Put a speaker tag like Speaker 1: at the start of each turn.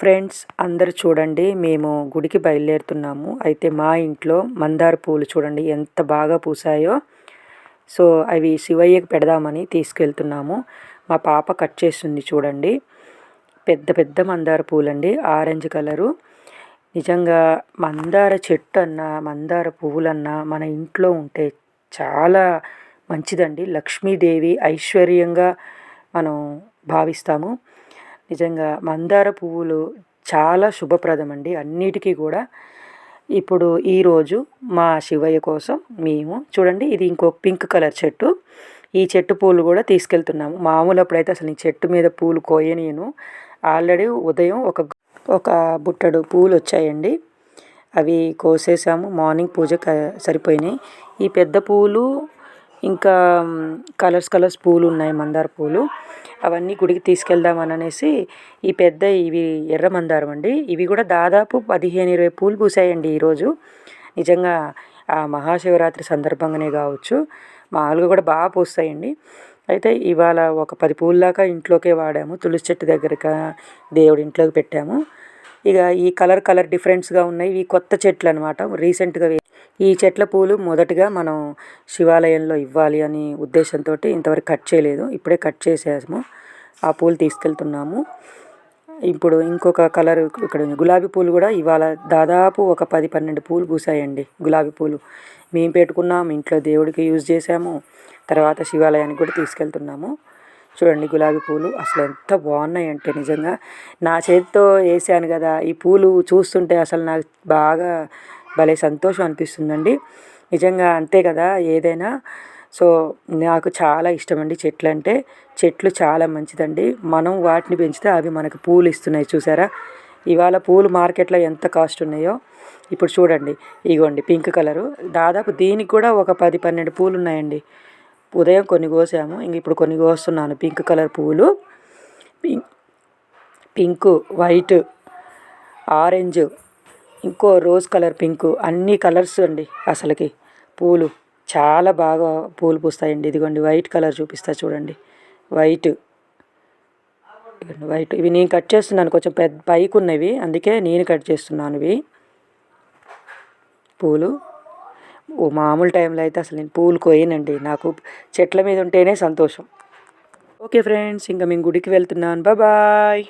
Speaker 1: Friends అందరు చూడండి. మేము గుడికి బయలుదేరుతున్నాము. అయితే మా ఇంట్లో మందార పూలు చూడండి ఎంత బాగా పూసాయో. సో అవి శివయ్యకి పెడదామని తీసుకెళ్తున్నాము. మా పాప కట్ చేస్తుంది చూడండి. పెద్ద పెద్ద మందార పూలండి ఆరెంజ్ కలరు. నిజంగా మందార చెట్టు అన్నా మందార పువ్వులన్నా మన ఇంట్లో ఉంటే చాలా మంచిదండి. లక్ష్మీదేవి ఐశ్వర్యంగా మనం భావిస్తాము. నిజంగా మందార పువ్వులు చాలా శుభప్రదం అండి అన్నిటికీ కూడా ఇప్పుడు ఈరోజు మా శివయ్య కోసం మేము చూడండి ఇది ఇంకో పింక్ కలర్ చెట్టు. ఈ చెట్టు పూలు కూడా తీసుకెళ్తున్నాము. మామూలు అప్పుడైతే అసలు ఈ చెట్టు మీద పూలు కోయనీయను ఆల్రెడీ ఉదయం ఒక ఒక బుట్టడు పూలు వచ్చాయండి. అవి కోసేసాము. మార్నింగ్ పూజ సరిపోయినాయి. ఈ పెద్ద పూలు ఇంకా కలర్స్ కలర్స్ పూలు ఉన్నాయి మందార పూలు. అవన్నీ గుడికి తీసుకెళ్దామని అనేసి ఈ పెద్ద ఇవి ఎర్ర మందారం అండి. ఇవి కూడా దాదాపు పదిహేను ఇరవై పూలు పూసాయండి ఈరోజు. నిజంగా ఆ మహాశివరాత్రి సందర్భంగానే కావచ్చు. మామూలుగా కూడా బాగా పూస్తాయండి. అయితే ఇవాళ ఒక పది పూల దాకా ఇంట్లోకే వాడాము. తులసి చెట్టు దగ్గరగా దేవుడి ఇంట్లోకి పెట్టాము. ఇక ఈ కలర్ కలర్ డిఫరెన్స్గా ఉన్నాయి. ఇవి కొత్త చెట్లు అనమాట రీసెంట్గా ఈ చెట్ల పూలు మొదటగా మనం శివాలయంలో ఇవ్వాలి అని ఉద్దేశంతో ఇంతవరకు కట్ చేయలేదు. ఇప్పుడే కట్ చేసాము ఆ పూలు తీసుకెళ్తున్నాము. ఇప్పుడు ఇంకొక కలర్ ఇక్కడ గులాబీ పూలు కూడా ఇవాళ దాదాపు ఒక పది పన్నెండు పూలు పూసాయండి గులాబీ పూలు. మేము పెట్టుకున్నాం ఇంట్లో దేవుడికి యూజ్ చేసాము తర్వాత శివాలయానికి కూడా తీసుకెళ్తున్నాము. చూడండి గులాబీ పూలు అసలు ఎంత బాగున్నాయంటే నిజంగా. నా చేతితో వేసాను కదా. ఈ పూలు చూస్తుంటే అసలు నాకు బాగా భలే సంతోషం అనిపిస్తుందండి. నిజంగా అంతే కదా ఏదైనా. సో నాకు చాలా ఇష్టం అండి చెట్లు అంటే చెట్లు చాలా మంచిదండి. మనం వాటిని పెంచితే అవి మనకు పూలు ఇస్తున్నాయి చూసారా? ఇవాళ పూలు మార్కెట్లో ఎంత కాస్ట్ ఉన్నాయో. ఇప్పుడు చూడండి. ఇగోండి పింక్ కలరు. దాదాపు దీనికి కూడా ఒక పది పన్నెండు పూలు ఉన్నాయండి. ఉదయం కొన్ని కోసాము. ఇంక ఇప్పుడు కొన్ని కోస్తున్నాను. పింక్ కలర్ పూలు. పింక్ పింక్ వైట్ ఆరెంజ్ ఇంకో రోజ్ కలర్ పింక్ అన్ని కలర్స్ అండి అసలుకి. పూలు చాలా బాగా పూలు పూస్తాయండి. ఇదిగోండి వైట్ కలర్ చూపిస్తా చూడండి. వైట్. వైట్. ఇవి నేను కట్ చేస్తున్నాను కొంచెం పెద్ద పైకి ఉన్నవి. అందుకే నేను కట్ చేస్తున్నాను ఇవి. పూలు. ఓ మామూలు టైంలో అయితే అసలు నేను పూలు కోయనండి. నాకు చెట్ల మీద ఉంటేనే సంతోషం. ఓకే ఫ్రెండ్స్ ఇంకా మేము గుడికి వెళ్తున్నాను. బాయ్.